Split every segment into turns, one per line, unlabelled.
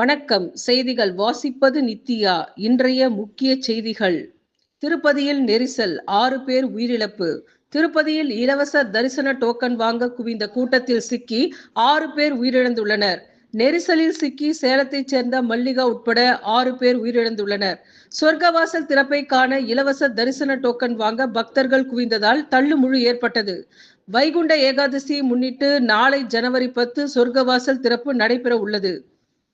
வணக்கம் செய்திகள் வாசிப்பது நித்யா இன்றைய முக்கிய செய்திகள் திருப்பதியில் நெரிசல் ஆறு பேர் உயிரிழப்பு திருப்பதியில் இலவச தரிசன டோக்கன் வாங்க குவிந்த கூட்டத்தில் சிக்கி ஆறு பேர் உயிரிழந்துள்ளனர் நெரிசலில் சிக்கி சேலத்தைச் சேர்ந்த மல்லிகா உட்பட ஆறு பேர் உயிரிழந்துள்ளனர் சொர்க்கவாசல் திறப்பை காண இலவச தரிசன டோக்கன் வாங்க பக்தர்கள் குவிந்ததால் தள்ளுமுழு ஏற்பட்டது வைகுண்ட ஏகாதசி முன்னிட்டு நாளை ஜனவரி பத்து சொர்க்கவாசல் திறப்பு நடைபெற உள்ளது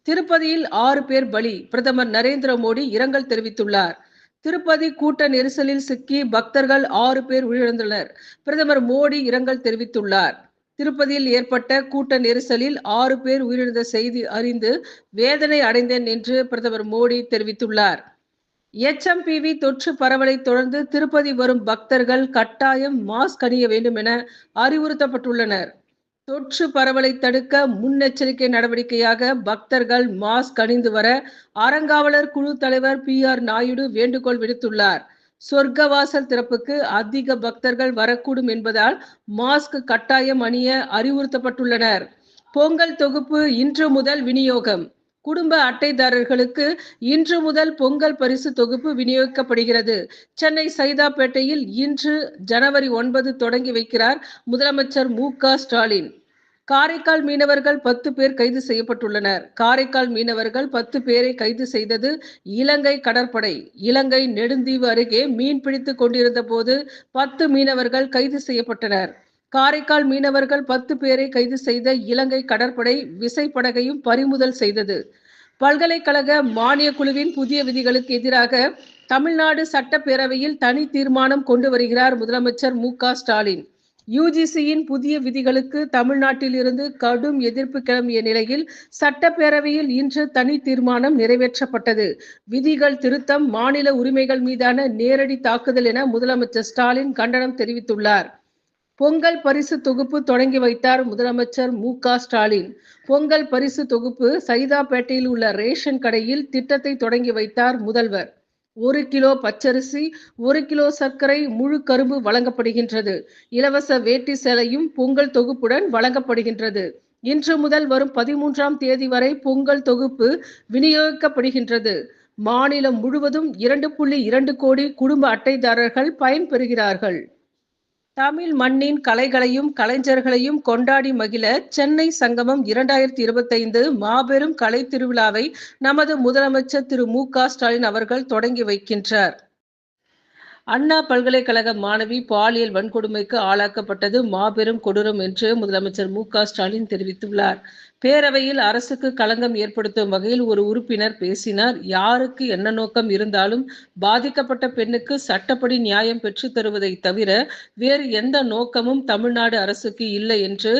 திருப்பதியில் ஆறு பேர் பலி பிரதமர் நரேந்திர மோடி இரங்கல் தெரிவித்துள்ளார் திருப்பதி கூட்ட நெரிசலில் சிக்கி பக்தர்கள் ஆறு பேர் உயிரிழந்தனர் பிரதமர் மோடி இரங்கல் தெரிவித்துள்ளார் திருப்பதியில் ஏற்பட்ட கூட்ட நெரிசலில் ஆறு பேர் உயிரிழந்த செய்தி அறிந்து வேதனை அடைந்தேன் என்று பிரதமர் மோடி தெரிவித்துள்ளார் எச்எம்பிவி தொற்று பரவலை தொடர்ந்து திருப்பதி வரும் பக்தர்கள் கட்டாயம் மாஸ்க் அணிய வேண்டும் என அறிவுறுத்தப்பட்டுள்ளனர் தொற்று பரவலை தடுக்க முன்னெச்சரிக்கை நடவடிக்கையாக பக்தர்கள் மாஸ்க் அணிந்து வர அறங்காவலர் குழு தலைவர் பி ஆர் நாயுடு வேண்டுகோள் விடுத்துள்ளார் சொர்க்கவாசல் திறப்புக்கு அதிக பக்தர்கள் வரக்கூடும் என்பதால் மாஸ்க் கட்டாயம் அணிய அறிவுறுத்தப்பட்டுள்ளனர் பொங்கல் தொகுப்பு இன்று முதல் விநியோகம் குடும்ப அட்டைதாரர்களுக்கு இன்று முதல் பொங்கல் பரிசு தொகுப்பு விநியோகிக்கப்படுகிறது சென்னை சைதாப்பேட்டையில் இன்று ஜனவரி ஒன்பது தொடங்கி வைக்கிறார் முதலமைச்சர் மு ஸ்டாலின் காரைக்கால் மீனவர்கள் பத்து பேர் கைது செய்யப்பட்டுள்ளனர் காரைக்கால் மீனவர்கள் பத்து பேரை கைது செய்தது இலங்கை கடற்படை இலங்கை நெடுந்தீவு அருகே மீன் பிடித்து கொண்டிருந்த போது பத்து மீனவர்கள் கைது செய்யப்பட்டனர் காரைக்கால் மீனவர்கள் பத்து பேரை கைது செய்த இலங்கை கடற்படை விசைப்படகையும் பறிமுதல் செய்தது பல்கலைக்கழக மானிய குழுவின் புதிய விதிகளுக்கு எதிராக தமிழ்நாடு சட்டப்பேரவையில் தனி தீர்மானம் கொண்டு வருகிறார் முதலமைச்சர் மு ஸ்டாலின் யுஜிசியின் புதிய விதிகளுக்கு தமிழ்நாட்டில் இருந்து கடும் எதிர்ப்பு கிளம்பிய நிலையில் சட்டப்பேரவையில் இன்று தனி தீர்மானம் நிறைவேற்றப்பட்டது விதிகள் திருத்தம் மாநில உரிமைகள் மீதான நேரடி தாக்குதல் என முதலமைச்சர் ஸ்டாலின் கண்டனம் தெரிவித்துள்ளார் பொங்கல் பரிசு தொகுப்பு தொடங்கி வைத்தார் முதலமைச்சர் மு ஸ்டாலின் பொங்கல் பரிசு தொகுப்பு சைதாப்பேட்டையில் உள்ள ரேஷன் கடையில் திட்டத்தை தொடங்கி வைத்தார் முதல்வர் ஒரு கிலோ பச்சரிசி ஒரு கிலோ சர்க்கரை முழு கரும்பு வழங்கப்படுகின்றது இலவச வேட்டி சேலையும் பொங்கல் தொகுப்புடன் வழங்கப்படுகின்றது இன்று முதல் வரும் பதிமூன்றாம் தேதி வரை பொங்கல் தொகுப்பு விநியோகிக்கப்படுகின்றது மாநிலம் முழுவதும் இரண்டு புள்ளி இரண்டு கோடி குடும்ப அட்டைதாரர்கள் பயன்பெறுகிறார்கள் தமிழ் மண்ணின் கலைகளையும் கலைஞர்களையும் கொண்டாடி மகிழ சென்னை சங்கமம் இரண்டாயிரத்தி இருபத்தைந்து மாபெரும் கலை திருவிழாவை நமது முதலமைச்சர் திரு மு க ஸ்டாலின் அவர்கள் தொடங்கி வைக்கின்றார் அண்ணா பல்கலைக்கழக மாணவி பாலியல் வன்கொடுமைக்கு ஆளாக்கப்பட்டது மாபெரும் கொடூரம் என்று முதலமைச்சர் மு ஸ்டாலின் தெரிவித்துள்ளார் பேரவையில் அரசுக்கு களங்கம் ஏற்படுத்தும் வகையில் ஒரு உறுப்பினர் பேசினார் யாருக்கு என்ன நோக்கம் இருந்தாலும் பாதிக்கப்பட்ட பெண்ணுக்கு சட்டப்படி நியாயம் பெற்றுத் தருவதை தவிர வேறு எந்த நோக்கமும் தமிழ்நாடு அரசுக்கு இல்லை என்று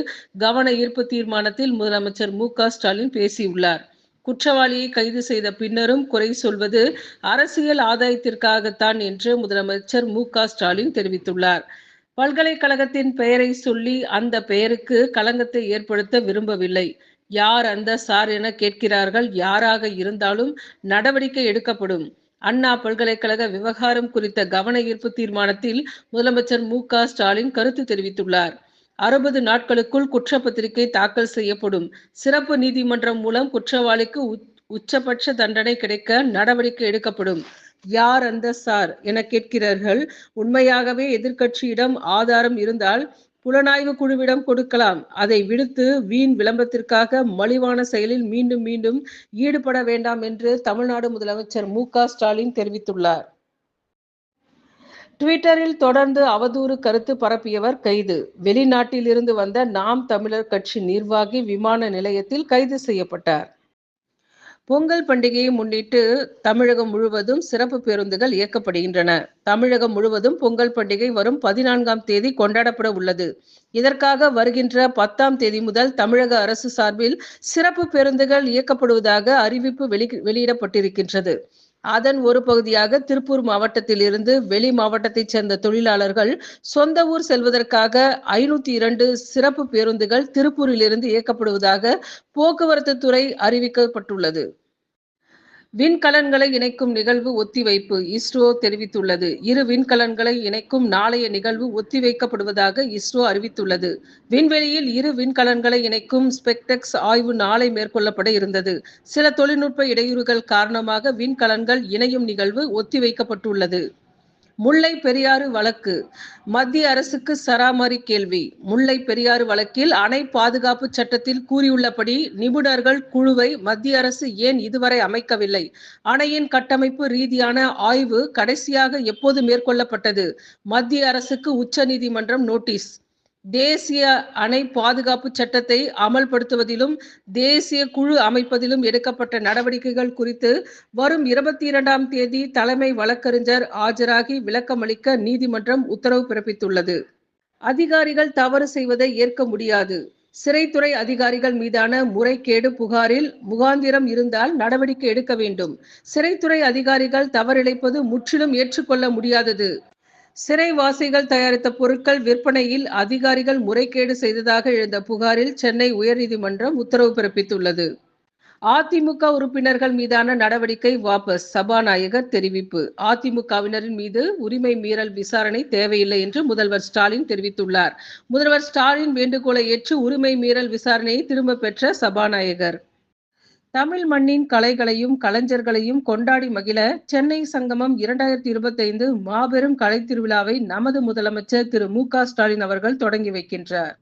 கவன ஈர்ப்பு தீர்மானத்தில் முதலமைச்சர் மு ஸ்டாலின் பேசியுள்ளார் குற்றவாளியை கைது செய்த பின்னரும் குறை சொல்வது அரசியல் ஆதாயத்திற்காகத்தான் என்று முதலமைச்சர் மு ஸ்டாலின் தெரிவித்துள்ளார் பல்கலைக்கழகத்தின் பெயரை சொல்லி அந்த பெயருக்கு களங்கத்தை ஏற்படுத்த விரும்பவில்லை யார் அந்த சார் என கேட்கிறார்கள் யாராக இருந்தாலும் நடவடிக்கை எடுக்கப்படும் அண்ணா பல்கலைக்கழக விவகாரம் குறித்த கவன ஈர்ப்பு தீர்மானத்தில் முதலமைச்சர் மு ஸ்டாலின் கருத்து தெரிவித்துள்ளார் அறுபது நாட்களுக்குள் குற்றப்பத்திரிகை தாக்கல் செய்யப்படும் சிறப்பு நீதிமன்றம் மூலம் குற்றவாளிக்கு உச்சபட்ச தண்டனை கிடைக்க நடவடிக்கை எடுக்கப்படும் யார் அந்த சார் என கேட்கிறார்கள் உண்மையாகவே எதிர்கட்சியிடம் ஆதாரம் இருந்தால் புலனாய்வு குழுவிடம் கொடுக்கலாம் அதை விடுத்து வீண் விளம்பரத்திற்காக மலிவான செயலில் மீண்டும் மீண்டும் ஈடுபட வேண்டாம் என்று தமிழ்நாடு முதலமைச்சர் மு ஸ்டாலின் தெரிவித்துள்ளார் ட்விட்டரில் தொடர்ந்து அவதூறு கருத்து பரப்பியவர் கைது வெளிநாட்டில் இருந்து வந்த நாம் தமிழர் கட்சி நிர்வாகி விமான நிலையத்தில் கைது செய்யப்பட்டார் பொங்கல் பண்டிகையை முன்னிட்டு தமிழகம் முழுவதும் சிறப்பு பேருந்துகள் இயக்கப்படுகின்றன தமிழகம் முழுவதும் பொங்கல் பண்டிகை வரும் பதினான்காம் தேதி கொண்டாடப்பட உள்ளது இதற்காக வருகின்ற பத்தாம் தேதி முதல் தமிழக அரசு சார்பில் சிறப்பு பேருந்துகள் இயக்கப்படுவதாக அறிவிப்பு வெளியிடப்பட்டிருக்கின்றது அதன் ஒரு பகுதியாக திருப்பூர் மாவட்டத்தில் இருந்து வெளி மாவட்டத்தைச் சேர்ந்த தொழிலாளர்கள் சொந்த ஊர் செல்வதற்காக ஐநூத்தி இரண்டு சிறப்பு பேருந்துகள் திருப்பூரில் இருந்து இயக்கப்படுவதாக போக்குவரத்து துறை அறிவிக்கப்பட்டுள்ளது விண்கலன்களை இணைக்கும் நிகழ்வு ஒத்திவைப்பு இஸ்ரோ தெரிவித்துள்ளது இரு விண்கலன்களை இணைக்கும் நாளைய நிகழ்வு ஒத்திவைக்கப்படுவதாக இஸ்ரோ அறிவித்துள்ளது விண்வெளியில் இரு விண்கலன்களை இணைக்கும் ஸ்பெக்டெக்ஸ் ஆய்வு நாளை மேற்கொள்ளப்பட இருந்தது சில தொழில்நுட்ப இடையூறுகள் காரணமாக விண்கலன்கள் இணையும் நிகழ்வு ஒத்திவைக்கப்பட்டுள்ளது முல்லை பெரியாறு வழக்கு மத்திய அரசுக்கு சராமரி கேள்வி முல்லை பெரியாறு வழக்கில் அணை பாதுகாப்பு சட்டத்தில் கூறியுள்ளபடி நிபுணர்கள் குழுவை மத்திய அரசு ஏன் இதுவரை அமைக்கவில்லை அணையின் கட்டமைப்பு ரீதியான ஆய்வு கடைசியாக எப்போது மேற்கொள்ளப்பட்டது மத்திய அரசுக்கு உச்சநீதிமன்றம் நோட்டீஸ் தேசிய அணை பாதுகாப்பு சட்டத்தை அமல்படுத்துவதிலும் தேசிய குழு அமைப்பதிலும் எடுக்கப்பட்ட நடவடிக்கைகள் குறித்து வரும் இருபத்தி இரண்டாம் தேதி தலைமை வழக்கறிஞர் ஆஜராகி விளக்கமளிக்க நீதிமன்றம் உத்தரவு பிறப்பித்துள்ளது அதிகாரிகள் தவறு செய்வதை ஏற்க முடியாது சிறைத்துறை அதிகாரிகள் மீதான முறைகேடு புகாரில் முகாந்திரம் இருந்தால் நடவடிக்கை எடுக்க வேண்டும் சிறைத்துறை அதிகாரிகள் தவறிழைப்பது முற்றிலும் ஏற்றுக்கொள்ள முடியாதது சிறைவாசிகள் தயாரித்த பொருட்கள் விற்பனையில் அதிகாரிகள் முறைகேடு செய்ததாக எழுந்த புகாரில் சென்னை உயர்நீதிமன்றம் உத்தரவு பிறப்பித்துள்ளது அதிமுக உறுப்பினர்கள் மீதான நடவடிக்கை வாபஸ் சபாநாயகர் தெரிவிப்பு அதிமுகவினரின் மீது உரிமை மீறல் விசாரணை தேவையில்லை என்று முதல்வர் ஸ்டாலின் தெரிவித்துள்ளார் முதல்வர் ஸ்டாலின் வேண்டுகோளை ஏற்று உரிமை மீறல் விசாரணையை திரும்ப பெற்ற சபாநாயகர் தமிழ் மண்ணின் கலைகளையும் கலைஞர்களையும் கொண்டாடி மகிழ சென்னை சங்கமம் இரண்டாயிரத்தி இருபத்தைந்து மாபெரும் கலை திருவிழாவை நமது முதலமைச்சர் திரு மு க ஸ்டாலின் அவர்கள் தொடங்கி வைக்கின்றார்